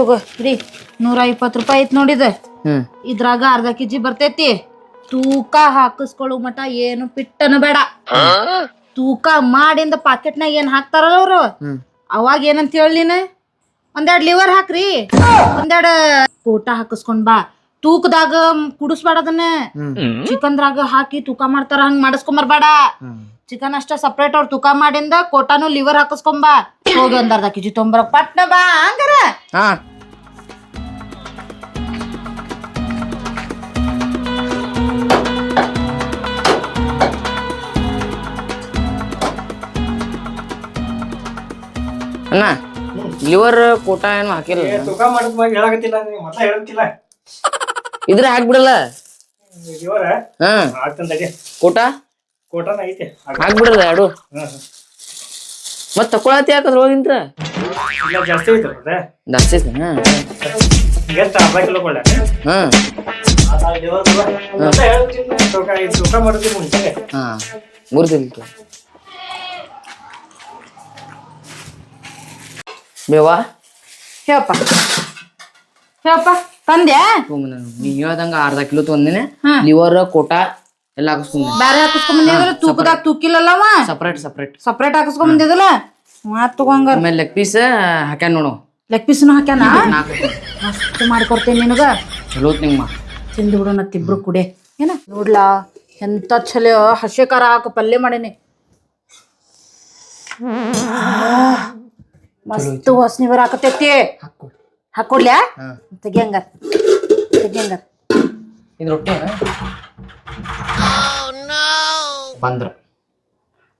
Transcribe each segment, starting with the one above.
ತಗೋ ರೀ ನೂರ ಇಪ್ಪತ್ತು ರೂಪಾಯಿ ಐತ್ ನೋಡಿದ. ಹ್ಮ್. ಇದ್ರಾಗ ಅರ್ಧ ಕೆಜಿ ಬರ್ತೈತಿ. ತೂಕ ಹಾಕಿಸ್ಕೊಳ್ಳೋ ಮಟ ಏನು ಪಿಟ್ಟನ ಬೇಡ. ತೂಕ ಮಾಡಿಂದ ಪಾಕೆಟ್ನಾಗ ಏನ್ ಹಾಕ್ತಾರಲ್ಲ ಅವ್ರು? ಹ್ಮ್. ಅವಾಗ ಏನಂತ ಹೇಳಿ ನೀನು? ಒಂದೆರಡು ಲಿವರ್ ಹಾಕ್ರಿ. ಒಂದೆರಡು ಊಟ ಹಾಕಿಸ್ಕೊಂಡ್ ಬಾ. ತೂಕದಾಗ ಕುಡಿಸ್ಬೇಡ ಅದನ್ನ. ಚಿಕನ್ದಾಗ ಹಾಕಿ ತೂಕ ಮಾಡ್ತಾರ ಹಂಗ್ ಮಾಡಿಸ್ಕೊಂಬರ್ಬೇಡ ಚಿಕನ್ ಅಷ್ಟ ಸಪ್ರೇಟ್ ಅವ್ರ ತೂಕ ಮಾಡಿಂದ ಕೋಟಾನು ಲಿವರ್ ಹಾಕಿಸ್ಕೊಂಬ ಹೋಗಿ ಒಂದ್ ಅರ್ಧ ಕೆಜಿ ತೊಂಬರ ಪಟ್ನ ಬಾ ಹಂಗಾರ. ಹಾ. ಅಣ್ಣ ಲಿವರ್ ಕೋಟ ಏನು ಹಾಕಿಲ್ಲ. ಏ, ತೂಕ ಮಾಡಿದ್ ಮಾಡಿ ಹೇಳಕತ್ತಿಲ್ಲ ನೀವು ಮೊದ್ಲ ಹೇಳಂತಿಲ್ಲ ಇದ್ರ ಹಾಕ್ಬಿಡಲ್ಲ? ಇವರ ಹಾ. ಆಗ್ತಂದಾಗೆ ಕೋಟ? ಕೋಟನ ಐತೆ ಹಾಕ್ಬಿಡಲ್ಲ ಎರಡು. ಮತ್ ತಕೊಳತಿ ಯಾಕಂದ್ರ ಹೋಗಿಂತ್ರ ಇಲ್ಲ ಜಾಸ್ತಿ ಐತೆ ಮತ್ತೆ? ಜಾಸ್ತಿ ಐತಿ ಹಾ. ಎಷ್ಟು ಅರ್ಧ ಕಿಲೋ ಕೊಳ್ಳ ಹಾ. ತೂಕ ಇದು ತೂಕ ಮಾಡೋದು ಮುಂಚೆ ಹಾ. ಬೇವಾ ಹೇಳಪ್ಪ. ಹೇಳಪ್ಪ. ತಂದ್ಯಾ ನೀ ಹೇಳ್ದಂಗ ಅರ್ಧ ಕಿಲೋ ತೊಂದಿನಿ. ಲಿವರ್ ಕೋಟ ಎಲ್ಲ ಹಾಕಿಸ್ಕೊಂಡಿ ಬ್ಯಾರೆ ಹಾಕಿಸ್ಕೊಂಬಂದಿದ್ರ ತೂಕದಾಗ ತೂಕಿಲ್ಲಲ್ಲವ? ಸಪ್ರೇಟ್ ಸಪ್ರೇಟ್ ಸಪ್ರೇಟ್ ಹಾಕಿಸ್ಕೊಂಬಂದಿದಲ್ಲ? ಮಾತ್ ತಗೊಂಗ ಆಮೇಲೆ ಲೆಗ್ ಪೀಸ್ ಹಾಕ್ಯಾನ ನೋಡು. ಲೆಗ್ ಪೀಸ್ನು ಹಾಕ್ಯಾನ? ಮಸ್ತ್ ಮಾಡ್ಕೊಡ್ತೇನೆ ನಿನಗ? ಚಲೋ ನಿಮ್ಮ ತಿಂದು ಬಿಡೋಣ ತಿಬ್ರು ಕುಡೆ. ಏನ? ನೋಡ್ಲಾ ಎಂತ ಚಲೋ ಹಸಿ ಖಾರ ಹಾಕ ಪಲ್ಯ ಮಾಡೇನಿ. ಮಸ್ತ್ ವಾಸನೆ ಬರಾಕತೈತಿ ಹಾಕೊಡ್ಲ್ಯಾ ತೆಗಿಯಂಗ ತೆಗಿಯಂಗ ಇದು ರೊಟ್ಟಿ ಬಂದ್ರ.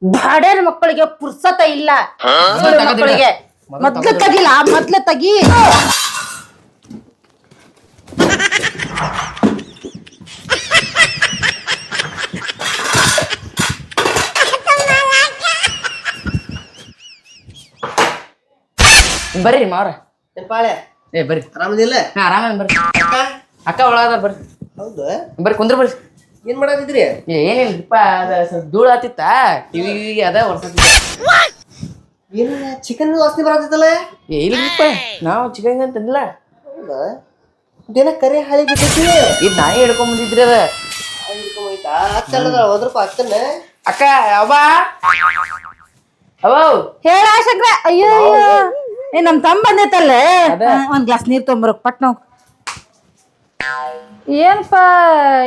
ಬಾಡ್ಯಾರ ಮಕ್ಕಳಿಗೆ ಪುರ್ಸತ ಇಲ್ಲ. ಮಕ್ಕಳಿಗೆ. ಮೊದ್ಲು ತಗಿಲ್ಲ ಮೊದ್ಲು ತಗಿ. ಬರ್ರಿ ಮಾವ್ರ. ಪಾಳೆ. ಏ ಬರ್ರಿ. ಆರಾಮದಿಲ್ಲ? ಹಾ ಆರಾಮ ಬರ್ರಿ. ಅಕ್ಕ? ಒಳಗದ ಬರ್ರಿ. ಹೌದು. ಬರ್ರಿ ಕುಂದ್ರ ಬರ್ರಿ. ಏನ್ ಮಾಡಾತಿದ್ರಿ? ಏ, ಏನಿಲ್ರಿಪ್ಪ ಅದ ಸ್ವಲ್ಪ ಧೂಳ ಆತಿತ್ತ? ಟಿವಿ ಅದ ವರ್ಷ ಏನು ಚಿಕನ್ ವಾಸನೆ ಬರತ್ತಲ್ಲ ಏ ಇಲ್ಲಪ್ಪ ನಾವು ಚಿಕನ್ ಅಂತಂದಿಲ್ಲ ಹೌದಾ? ದಿನ ಕರೆ ಹಾಳಿ ಬಿಟ್ಟೈತಿ ಇದ್ ನಾಯಿ ಹಿಡ್ಕೊಂಡ್ ಬಂದಿದ್ರಿ ಅದ. ಅಕ್ಕಲ್ಲದ ಹೋದ್ರಪ್ಪ ಅಕ್ಕನ್ನ. ಅಕ್ಕ ಅವ ಅವ ಹೇಳ ಶಂಕ್ರ. ಅಯ್ಯೋ ಏ ನಮ್ ತಮ್ಮ ಬಂದೈತಲ್ಲ? ಒಂದ್ ಗ್ಲಾಸ್ ನೀರ್ ತೊಂಬರಕ್ ಪಟ್ ಏನಪ್ಪಾ ಏನಪ್ಪ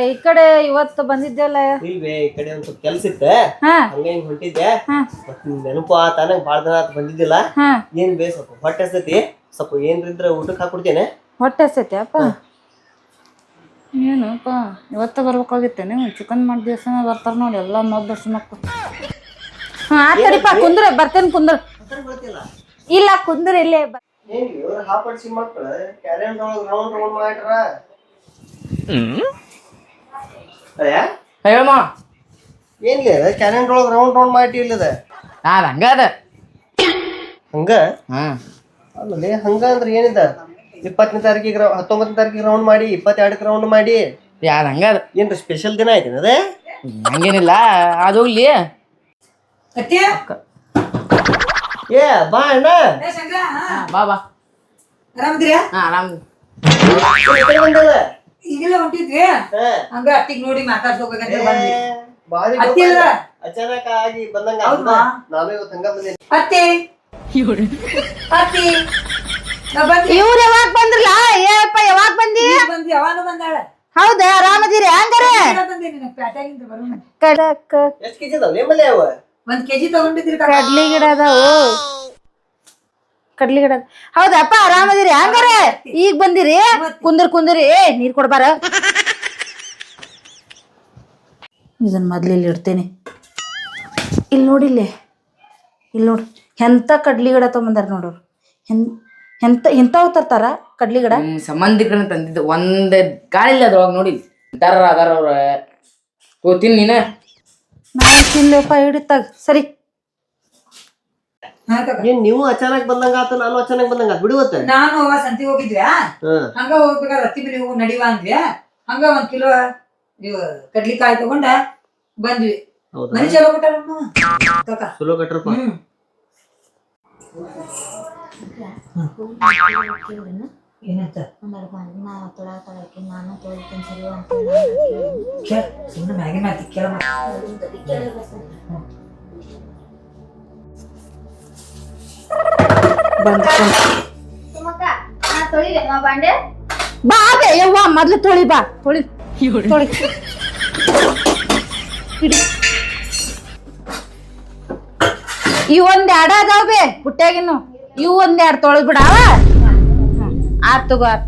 ಈ ಕಡೆ ಇವತ್ತು ಬಂದಿದ್ದೆಲ್ಲ ಇಲ್ವೇ ಈ ಕಡೆ ಒಂದ್ ಸ್ವಲ್ಪ ಕೆಲ್ಸ ಇತ್ತ. ಹಾ. ಹಂಗ ಹಿಂಗ್ ಹೊಂಟಿದ್ದೆ. ಹಾ. ಮತ್ ನಿನ್ ನೆನಪು ಆತ ನಂಗ್ ಬಾಳ ದಿನ ಆತ ಬಂದಿದ್ದಿಲ್ಲ. ಹಾ. ಏನ್ ಬೇ ಸ್ವಲ್ಪ ಹೊಟ್ಟೆ ಹಸ್ತೈತಿ. ಸ್ವಲ್ಪ ಏನ್ರಿದ್ರೆ ಊಟಕ್ಕೆ ಹಾಕೊಡ್ತೇನೆ. ಹೊಟ್ಟೆ ಹಸ್ತೈತೆ ಅಪ್ಪ? ಏನಪ್ಪ ಇವತ್ತ ಬರ್ಬೇಕಾಗಿತ್ತೇನೆ. ಚಿಕನ್ ಮಾಡಿ ದಿವಸ ಬರ್ತಾರ ನೋಡಿ ಎಲ್ಲ ಮೊದ್ಲು ಮಕ್ಕಳು ಹಾ ಕುಂದ್ರೆ ಕುಂದ್ರ ಬರ್ತೇನೆ ಕುಂದ್ರ. ಇಲ್ಲ ಕುಂದ್ರ ಇಲ್ಲೇ ಇವ್ರ ಹಾಪಡ್ಸಿ ಮಕ್ಳು ಕ್ಯಾಲೆಂಡರ್ ಒಳಗೆ ರೌಂಡ್ ರೌಂಡ್ ಮಾಡ್ರ ಅಯ್ಯ? ಹೇಳಮ್ಮ ಏನ್ಲಿ ಕ್ಯಾಲೆಂಡರ್ ಒಳಗ್ ರೌಂಡ್ ರೌಂಡ್ ಮಾಡಿ ಇಲ್ಲದ ಆ ಅದ್ ಹಂಗ ಅದ. ಹಂಗ? ಹಾ. ಆಮೇಲೆ ಹಂಗ ಅಂದ್ರೆ ಏನಿದ? ಇಪ್ಪತ್ತನೇ ತಾರೀಕಿಗೆ ರೌ- ಹತ್ತೊಂಬತ್ತನೇ ತಾರೀಕಿಗೆ ರೌಂಡ್ ಮಾಡಿ ಇಪ್ಪತ್ತೆರಡಕ್ಕೆ ರೌಂಡ್ ಮಾಡಿ. ಯಾವ್ದು ಹಂಗ ಅದ. ಏನ್ರ ಸ್ಪೆಷಲ್ ದಿನ ಐತಿ ಅದೇ? ಹಂಗೇನಿಲ್ಲ ಅದು ಹೋಗ್ಲಿ ಏ ಬಾ ಅಣ್ಣ. ಹಾ, ಬಾ ಬಾ. ಆರಾಮದಿರಾ ಹಾ ಆರಾಮ್. ಈ ಕಡೆ ಈಗೆಲ್ಲ ಹೊಂಟಿದ್ವಿ. ಹಾ. ಹಂಗ ಅತ್ತಿಗ್ ನೋಡಿ ಮಾತಾಡ್ಸ್ಕೋಬೇಕಂತ ಬಂದ್ವಿ. ಏ, ಬಾರಿ ಅತ್ತಿ ಅಲ್ಲ? ಅಚಾನಕ್ ಆಗಿ ಬಂದಂಗ ಹೌದಾ? ನಾನು ಇವತ್ತು ಹಂಗ ಬಂದೆ. ಅತ್ತಿ. ಅತ್ತಿ. ನಾ ಬಂದ್ವಿ ಇವ್ರು ಯಾವಾಗ ಬಂದ್ರಲ್ಲ? ಏಪ್ಪ ಯಾವಾಗ ಬಂದಿ? ನೀ ಬಂದ್ವಿ ಅವಾನು ಬಂದಾಳ. ಹೌದಾ? ಆರಾಮದಿರಿ ಹಂಗಾರೆ? ಬಂದಿ ನಿನಗ್ ಪ್ಯಾಟ್ಯಾಗಿಂದ ಬರೋಣ. ಕಡಕ್. ಎಷ್ಟ್ ಕೆಜಿ ಅದಾವ ನಿಮ್ಮಲ್ಲಿ ಅವ? ಒಂದ್ ಕೆಜಿ ತಗೊಂಡಿದ್ರಿ. ಕಡ್ಲಿ ಗಿಡ ಅದಾವು. ಕಡ್ಲಿ ಗಿಡ ಅದ- ಹೌದಪ್ಪ ಆರಾಮದಿರಿ. ಹಂಗಾರ ಈಗ ಬಂದಿರಿ. ಕುಂದ್ರ ಕುಂದಿರಿ. ಏ ನೀರ್ ಕೊಡ್ಬಾರ. ಇದನ್ ಮೊದ್ಲು ಇಲ್ಲಿ ಇಡ್ತೇನೆ. ಇಲ್ಲಿ ನೋಡಿ ಇಲ್ಲಿ. ನೋಡ್ರಿ ಎಂತ ಕಡ್ಲಿ ಗಿಡ ತಗೊಂಬಂದಾರ ನೋಡೋರು ಎಂತ ಎಂತ ಎಂತಾವ್ ತರ್ತಾರ ಕಡ್ಲಿ ಗಿಡ? ಸಂಬಂಧಿಕರನ್ನ ತಂದಿದ್ದು. ಒಂದ್ ಗಾಳಿ ಇಲ್ಲ ಅದ್ರೊಳಗ ನೋಡಿ. ಅದಾರ ಅದಾರ ಅವ್ರ ತಿನ್ ನೀನ? ನಾವು ತಿನ್ಲಪ್ಪ ಹಿಡಿತಾಗ ಸರಿ. ಹಾ. ಏನ್ ನೀವು ಅಚಾನಕ್ ಬಂದಂಗ ಆತು ನಾನು ಅಚಾನಕ್ ಬಂದಂಗ ಬಿಡುವ ಬಿಡುವತ್ತ ನಾನು ಅವ ಸಂತಿ ಹೋಗಿದ್ವ್ಯಾ? ಹಂಗ ಹೋಗ್ಬೇಕಾದ್ರೆ ಅತ್ತಿ ಬಿರಿ ಹೂವು ನಡಿವ ಅಂದ್ವಿ ಹಂಗ ಒಂದ್ ಕಿಲೋ ಇವ ಕಡ್ಲಿಕಾಯಿ ತಗೊಂಡ ಬಂದ್ವಿ. ಹೌದಾ? ಮನಿ ಚಲೋ ಕೊಟ್ಟಾರ ಚಲೋ ಕಟ್ರಪ್ಪ. ಹ್ಮ್. ಏನಂತ? ತೊಳ್ಯಾಕ ತೊಳ್ಯಾಕಿ ನಾನು ತೊಳಿತೀನಿ ಸರಿ ಅಂತ ಕೇಳ ಸುಮ್ಮನೆ ಮ್ಯಾಗಿ ಮಾತಿ ಕೇಳ ಬಾಂಡೆ. ಬಾ ಬೇ ಯವ್ವ ಮೊದ್ಲು ತೊಳಿ ಬಾ. ತೊಳಿ. ತೊಳಿ. ಹಿಡಿ ಇವ್ ಒಂದ್ ಎರಡ ಅದಾವ ಬೇ ಪುಟ್ಟ್ಯಾಗಿನ್ನು ಇವು ಒಂದ್ ಎರಡ್ ತೊಳೆದ್ ಬಿಡಾವ ಆತ್ ತಗೋ ಆತ್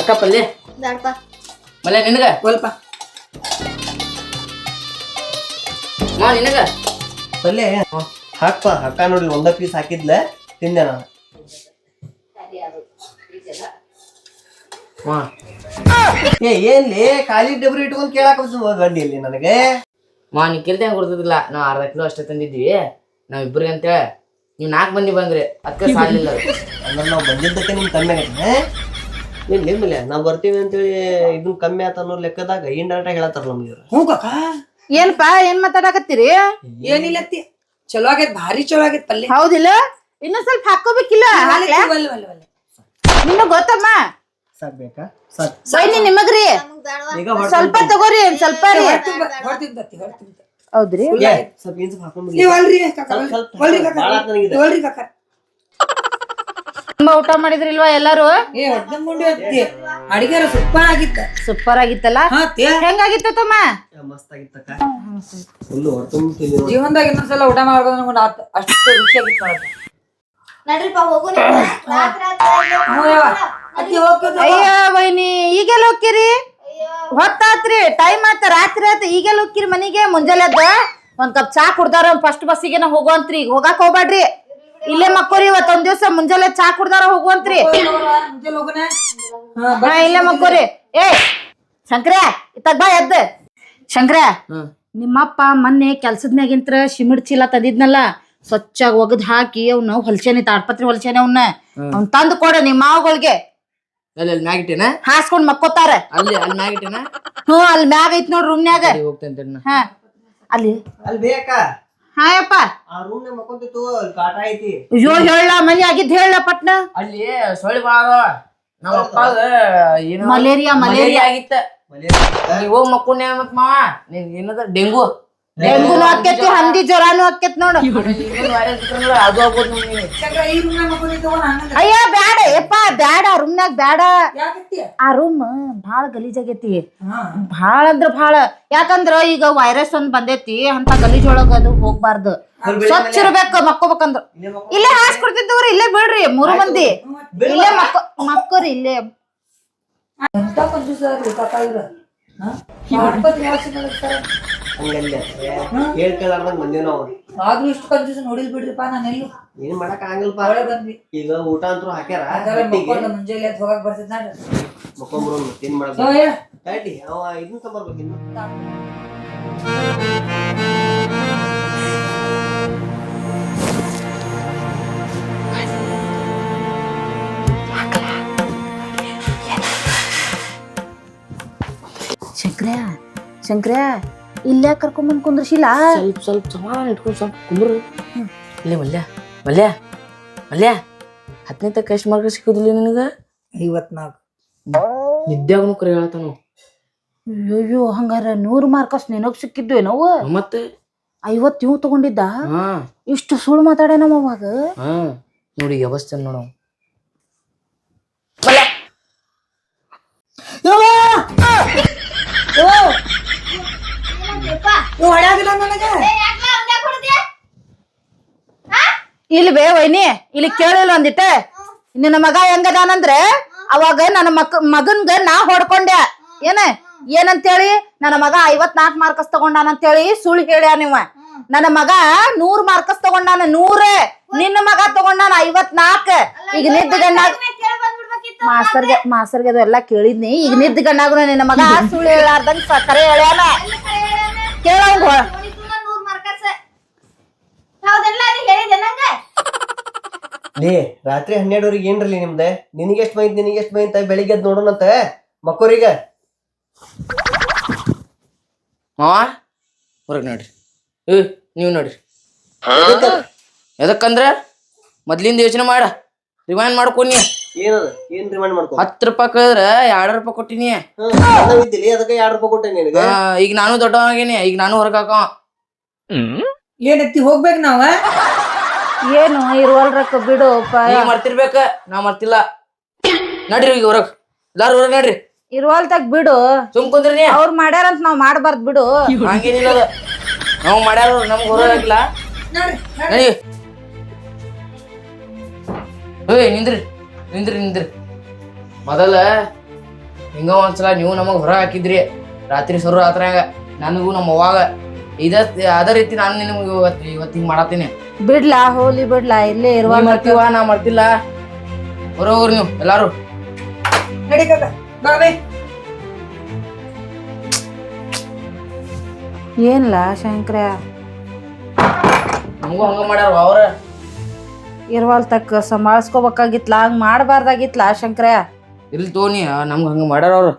ಅಕ್ಕ ಪಲ್ಯ ಮಲ್ಯ ನಿನಗ? ಒಲ್ಪ ಮಾ ನಿನಗ? ಪಲ್ಯ ಹಾಕ್ಪ. ಹಾಕ ನೋಡಿ ಒಂದ ಪೀಸ್ ಹಾಕಿದ್ಲ ತಿಂದೆ ನಾನು. ಏ ಏನ್ಲಿ ಖಾಲಿ ಡಬ್ರಿ ಇಟ್ಕೊಂಡ್ ಕೇಳಾಕ ಗಂಡಿ ಇಲ್ಲಿ ನನಗೆ. ಮಾ ನೀ ಹೆಂಗ್ ಕೊಡ್ತಿದ್ದಿಲ್ಲ ನಾವ್ ಅರ್ಧ ಕಿಲೋ ಅಷ್ಟೇ ತಂದಿದ್ವಿ. ನಾವ್ ಇಬ್ರಿಗೆ ಅಂತೇಳಿ ನೀವ್ ನಾಲ್ಕು ಮಂದಿ ಬಂದ್ರಿ ಅದಕ್ಕೆ ಸಾಲಿಲ್ಲ ನಾವ್ ಅಂದ್ರೆ ನಾವು ಬಂದಿದ್ದಕ್ಕೆ ನಿಮ್ ಕಮ್ಮಿ ಆಗೈತೆ ನಿಮ್ಮಲ್ಲಿ ನಿಮ್ಮಲ್ಲ ನಾವ್ ಬರ್ತೀವಿ ಅಂತೇಳಿ ಇದನ್ ಕಮ್ಮಿ ಆತ ಅನ್ನೋ ಲೆಕ್ಕದಾಗ ಇಂಡೈರೆಕ್ಟ್ ಹೇಳತ್ತಾರ ನಮ್ಗೆ ಇವ್ರು. ಹ್ಞೂ ಕಾಕ. ಏನ್ಪಾ ಏನ್ ಮಾತಾಡಕತ್ತೀರಿ? ಏನಿಲ್ಲ ಚಲೋ ಆಗೈತ್ ಭಾರಿ ಚಲೋ ಆಗೈತ್ ಪಲ್ಯ. ಹೌದಿಲ್ಲ? ಇನ್ನೊಂದ್ ಸ್ವಲ್ಪ ಹಾಕೋಬೇಕಿಲ್ಲ ನಿನ್ನ ಗೊತ್ತಮ್ಮ? ಸಾಕ್ ಬೇಕಾ? ಸಾಕ್ ಸೈನಿ ನಿಮಗ್ರಿ. ಈಗ ಸ್ವಲ್ಪ ತಗೋರಿ ಒಂದ್ ಸ್ವಲ್ಪ ರೀ. ಹೌದ್ರಿ? ಏ, ಸ್ವಲ್ಪ ಇಂಚ್ ಹಾಕೊಂಡ್ಬಿಡಿ. ನೀವ್ ಅಲ್ರಿ ಕಾಕ ಸ್ವಲ್ಪ ಸ್ವಲ್ಪ ಒಲ್ರಿ ಕಾಕ ಭಾಳ ಆತ್ ನನಗಿದು. ಒಲ್ರಿ ಕಾಕ ತುಂಬಾ ಊಟ ಮಾಡಿದ್ರಿಲ್ವಾ ಎಲ್ಲಾರು? ಏ ಹೊಡ್ದ ಮುಂಡಿ ಅತ್ತಿ ಅಡಿಗೆರ ಸೂಪರ್ ಆಗಿತ್ತ. ಸೂಪರ್ ಆಗಿತ್ತಲ್ಲ? ಹಾ ತೇ. ಹೆಂಗಾಗಿತ್ತು ತಮ್ಮ? ಏ, ಮಸ್ತ್ ನೋಡಿ. ಜೀವನದಾಗ ಇನ್ನೊಂದ್ಸಲ ಊಟ ಮಾಡ್ಬೋದು ಅನ್ಕೊಂಡು ಆತ ಅಷ್ಟು ರುಚಿ ಆಗಿತ್ತು ಪಾ ಹ್ಞೂ ಯವ್ವ. ವೈನಿ ಅಯ್ಯ ಬೈನಿ ಈಗೆಲ್ಲ ಹೋಗ್ತೀರಿ? ಹೊತ್ತಾತ್ರಿ ಟೈಮ್ ಆತ ರಾತ್ರಿ ಆತ ಈಗೆಲ್ಲ ಹೋಗ್ತೀರಿ ಮನಿಗೆ? ಮುಂಜಾನೆ ಅದ ಒಂದ್ ಕಪ್ ಚಾ ಕುಡ್ದಾರ ಫಸ್ಟ್ ಬಸ್ಸಿಗೆ ಹೋಗುವಂತ್ರಿ. ಈಗ ಹೋಗಾಕ್ ಹೋಗ್ಬೇಡ್ರಿ ಇಲ್ಲೇ ಮಕ್ಕೋರಿ ಇವತ್ ಒಂದ್ ದಿವ್ಸ ಮುಂಜಾನೆ ಚಾ ಕುಡ್ದಾರ ಹೋಗುವಂತ್ರಿ. ಹಾ ಇಲ್ಲೇ ಮಕ್ಕೋರಿ. ಏ ಶಂಕ್ರ ಇತ್ತಾಗ ಬಾ ಎದ್ದ. ಶಂಕ್ರ ನಿಮ್ಮಪ್ಪ ಮೊನ್ನೆ ಕೆಲ್ಸದ್ನಾಗಿಂತ್ರ ಶಿಮಿಡ್ ಚೀಲ ತಂದಿದ್ನಲ್ಲ ಸ್ವಚ್ಛಾಗಿ ಒಗದ್ ಹಾಕಿ ಅವ್ನ ಹೊಲ್ಸೇನಿ ತಾಡ್ಪತ್ರಿ ಹೊಲ್ಸೇನೆ ಅವ್ನ. ಅವ್ನ್ ತಂದು ಕೊಡ ನಿಮ್ಮ ಮಾವುಗಳಿಗೆ. ಅಲ್ಲಿ ಅಲ್ಲಿ ಮ್ಯಾಗ್ ಇಟ್ಟೇನ? ಹಾಸ್ಕೊಂಡ್ ಮಕ್ಕೋತಾರ ಅಲ್ಲಿ ಅಲ್ಲಿ ಮ್ಯಾಗ ಇಟ್ಟೇನ? ಹ್ಞೂ ಅಲ್ಲಿ ಮ್ಯಾಗ ಐತ್ ನೋಡ್ರಿ ರೂಮ್ನ್ಯಾಗ. ಅಲ್ಲಿ ಹೋಗ್ತೇನೆ ತಡಿ ಹಾ. ಅಲ್ಲಿ. ಅಲ್ಲಿ ಬೇಕಾ ಹಾಯಪ್ಪ. ಆ ರೂಮ್ನ ಮಕ್ಕೊಂತಿತ್ತು ಅಲ್ಲಿ ಕಾಟ ಐತಿ. ಅಯ್ಯೋ ಹೇಳ ಮನಿ ಆಗಿದ್ ಹೇಳ ಪಟ್ನ? ಅಲ್ಲಿ ಸೊಳ್ಳೆ ಬಾಳ ನಮ್ಮ ಅಪ್ಪ ಏನೋ ಮಲೇರಿಯಾ ಮಲೇರಿಯಾ. ಆಗಿತ್ತ. ಮಲೇರಿಯಾ. ಹೋಗಿ ಮಕ್ಕೊಂಡೆ ಮತ್ ಮಾವ. ನೀನ್ ಏನದ ಡೆಂಗು. ಡೆಂಗುನು ಆಕ್ಕೇತಿ ಹಂದಿ ಜ್ವರಾನು ಆಕ್ಕೇತ್ ನೋಡು. ಅದು ಆಗ್ಬೋದು ಅಯ್ಯ ಬ್ಯಾಡ ಯಪ್ಪ ಬ್ಯಾಡ ರೂಮ್ನಾಗ ಬ್ಯಾಡ. ಯಾಕತ್ತಿ ಆ ರೂಮ್ ಭಾಳ ಗಲೀಜಾಗೈತಿ ಹಾ ಭಾಳ ಅಂದ್ರ ಭಾಳ. ಯಾಕಂದ್ರ ಈಗ ವೈರಸ್ ಒಂದ್ ಬಂದೈತಿ ಅಂತ ಗಲೀಜ್ ಒಳಗ ಅದು ಹೋಗ್ಬಾರ್ದು. ಸ್ವಚ್ಛ ಇರ್ಬೇಕು ಮಕ್ಕೋಬೇಕಂದ್ರ. ಇಲ್ಲೇ ಹಾಸ್ಕೊಡ್ತಿದ್ದವ್ರಿ ಇಲ್ಲೇ ಬಿಡ್ರಿ ಮೂರು ಮಂದಿ. ಇಲ್ಲೇ ಮಕ್ಕೋ ಮಕ್ಕೋರಿ ಇಲ್ಲೇ. ಎಂತ ಕಂಜೂಸ್ ಸರ್ ಕಾಕ ಇವ್ರು ಹಾ? ಮಾಡ್ಕೊತ ಯಾವ್ದು ಮಾಡ್ತಾರೆ ಹಂಗಲ್ಲ ಹೇಳ್ ಕೇಳಾರ್ದಂಗ ಬಂದೇವ್ ನಾವು. ಆದ್ರೂ ಇಷ್ಟು ಕಂಜೂಸ್ ನೋಡಿಲ್ ಬಿಡ್ರಿಪ್ಪ ನಾನು ಎಲ್ಲೂ. ಏನ್ ಮಾಡಕ್ ಆಗಲ್ಲಪ್ಪ ಅವಳೆ ಬಂದ್ವಿ. ಈಗ ಊಟ ಅಂತೂ ಹಾಕ್ಯಾರ? ಮಕ್ಕೊಂಡು ಮುಂಜಾನೆ ಎದ್ದು ಹೋಗಕ್ ಬರ್ತಿದ್ ನಾಡ್ರಿ ಮಕ್ಕೊಂಬ್ರು ತಡಿ ಅವ ಇದನ್ನ ತಗೊಂಡ್ಬರ್ಬೇಕು ಇನ್ನು. ಶಂಕ್ರ ಶಂಕ್ರ ಇಲ್ಲೇ ಕರ್ಕೊಂಬಂದ್ ಕುಂದ್ರಸಿಲ್ಲ? ಸ್ವಲ್ಪ ಸ್ವಲ್ಪ ಸಮಾನ ಇಟ್ಕೊಂಡು ಸ್ವಲ್ಪ ಕುಂದ್ರು. ಇಲ್ಲಿ ಮಲ್ಯ ಮಲ್ಯ ಮಲ್ಯ ಹತ್ತನೇ ತಕ್ಕ ಎಷ್ಟು ಮಾರ್ಕ್ ಸಿಕ್ಕುದಿಲ್ಲ ನಿನಗ? ಐವತ್ನಾಲ್ಕು. ನಿದ್ಯಾಗನು ಕರೆ ಹೇಳ್ತಾನು ಅಯ್ಯೋ ಹಂಗಾರ ನೂರು ಮಾರ್ಕಸ್ ನಿನಗ್ ಸಿಕ್ಕಿದ್ದು ಏನವ ಮತ್ತೆ? ಐವತ್ತು ಇವ್ ತಗೊಂಡಿದ್ದ? ಹಾ. ಇಷ್ಟು ಸುಳ್ಳು ಮಾತಾಡ ನಮ್ಮ ಅವಾಗ? ಹಾ. ನೋಡಿ ವ್ಯವಸ್ಥೆ ನೋಡ. ಇವ್ ಹೊಡ್ಯಾಗಿಲ್ಲ ನನಗೆ. ಇಲ್ಲಿ ಬೇ ವೈನಿ ಇಲ್ಲಿ ಕೇಳಿಲ್ಲ ಒಂದಿಟ್ಟ. ನಿನ್ನ ಮಗ ಹೆಂಗದಾನಂದ್ರೆ ಅವಾಗ ನನ್ನ ಮಕ್ ಮಗನ್ಗ ನಾ ಹೊಡ್ಕೊಂಡೆ. ಏನ? ಏನಂತೇಳಿ? ನನ್ನ ಮಗ ಐವತ್ನಾಲ್ಕು ಮಾರ್ಕಸ್ ತಗೊಂಡಾನಂತೇಳಿ ಸುಳ್ಳು ಹೇಳ್ಯ ನೀವ. ನನ್ನ ಮಗ ನೂರ್ ಮಾರ್ಕಸ್ ತಗೊಂಡಾನ ನೂರೇ. ನಿನ್ನ ಮಗ ತಗೊಂಡಾನ ಐವತ್ನಾಲ್ಕ ಈಗ ನಿದ್ದ ಗಂಡಾಗ ಮಾಸ್ತರ್ಗೆ ಮಾಸ್ತರ್ಗೆ ಅದು ಎಲ್ಲ ಕೇಳಿದ್ನಿ. ಈಗ ನಿದ್ದ ಗಂಡಾಗ ನಿನ್ನ ಮಗ ಸುಳ್ಳು ಹೇಳಾರ್ದಂಗ ಸಕ್ಕರೆ ಕರೆ ಹೇಳ್ಯಾನ. ಕೇಳಂಗ ಲೇ ರಾತ್ರಿ ಹನ್ನೆರಡುವರೆಗೆ ಏನ್ರಲಿ ನಿಮ್ದೆ? ನಿನಗೆಷ್ಟು ಬೈತ್ ನಿನಗೆ ಎಷ್ಟು ಬೈತ್ ಬೆಳಿಗ್ಗೆ ಎದ್ದು ನೋಡೋಣಂತ. ಮಕ್ಕೋರಿಗ. ಮಾವ ಹೊರಗೆ ನೋಡ್ರಿ. ಏ ನೀವು ನೋಡ್ರಿ. ಎದಕ್ಕಂದ್ರ? ಮೊದ್ಲಿಂದ ಯೋಚನೆ ಮಾಡ. ರಿಮೈಂಡ್ ಮಾಡ್ಕೊನಿ ಏನದ? ಏನ್ ರಿಮೈಂಡ್ ಮಾಡ್ಕೊ? ಹತ್ತು ರೂಪಾಯಿ ಕಳೆದ್ರ ಎರಡು ರೂಪಾಯಿ ಕೊಟ್ಟಿನಿ. ಇದ್ದಿಲ್ಲ ಅದಕ್ಕೆ ಎರಡ್ ರೂಪಾಯಿ ಕೊಟ್ಟೆ ನಿನಗೆ? ಆ, ಈಗ ನಾನು ದೊಡ್ಡವಾಗಿನಿ ಈಗ ನಾನು ಹೊರಗೆ ಹಾಕೋ. ಏನತ್ತಿ ಹೋಗ್ಬೇಕು ನಾವ? ಏನು ಇರುವಲ್ರಕ್ಕ ಬಿಡು ನೀ ಮರ್ತಿರ್ಬೇಕ ನಾ ಮರ್ತಿಲ್ಲ. ನಡ್ರಿ ಈಗ ಹೊರಗ್. ಎಲ್ಲಾರು ಹೊರಗ್ ನಡ್ರಿ. ಇರುವಲ್ದಾಗ ಬಿಡು. ಸುಮ್ ಕುಂದ್ರಿ ನೀ. ಅವ್ರು ಮಾಡ್ಯಾರಂತ ನಾವ್ ಮಾಡ್ಬಾರ್ದ್ ಬಿಡು. ಹಂಗೇನಿಲ್ಲ ಅದು. ನಾವು ಮಾಡ್ಯಾರ ನಮ್ಗೆ ಹೊರಗ್ ಹಾಕಿಲ್ಲ. ನೋಡ್ರಿ. ನಡಿ. ಏಯ್ ನಿಂದ್ರಿ. ನಿಂದ್ರಿ ನಿಂದ್ರಿ. ಮೊದಲ ಹಿಂಗ ಒಂದ್ಸಲ ನೀವು ನಮಗೆ ಹೊರ ಹಾಕಿದ್ರಿ. ರಾತ್ರಿ ಸರು ರಾತ್ರಿಯಾಗ ನನಗೂ ನಮ್ಮ ಅವಾಗ ಇದ ಅದೇ ರೀತಿ ನಾನು ನಿಮ್ಗೆ ಇವತ್ತು ಇವತ್ತು ಹಿಂಗ್ ಮಾಡತ್ತೀನಿ. ಬಿಡ್ಲಾ ಹೋಲಿ ಬಿಡ್ಲಾ ಇಲ್ಲೇ ಇರುವ ಮಾಡ್ತೀವ ನಾ ಮಾಡ್ತಿಲ್ಲ. ಬರೋಗ್ರಿ ಹೋಗ್ರಿ ನೀವು ಎಲ್ಲಾರು. ನಡಿ ಕಾಕ ಬಾ ಬೇ. ಏನ್ಲ ಶಂಕ್ರ ನಮಗೂ ಹಂಗ ಮಾಡ್ಯಾರ ಅವ್ರ. ಇರುವಲ್ ತಕ್ಕ ಸಂಭಾಳ್ಸ್ಕೋಬೇಕಾಗಿತ್ಲ? ಹಂಗ್ ಮಾಡಬಾರ್ದಾಗಿತ್ಲಾ ಶಂಕರ? ಇಲ್ಲಿ ತೋನಿ ನಮ್ಗೆ ಹಂಗೆ ಮಾಡ್ಯಾರ ಅವ್ರು.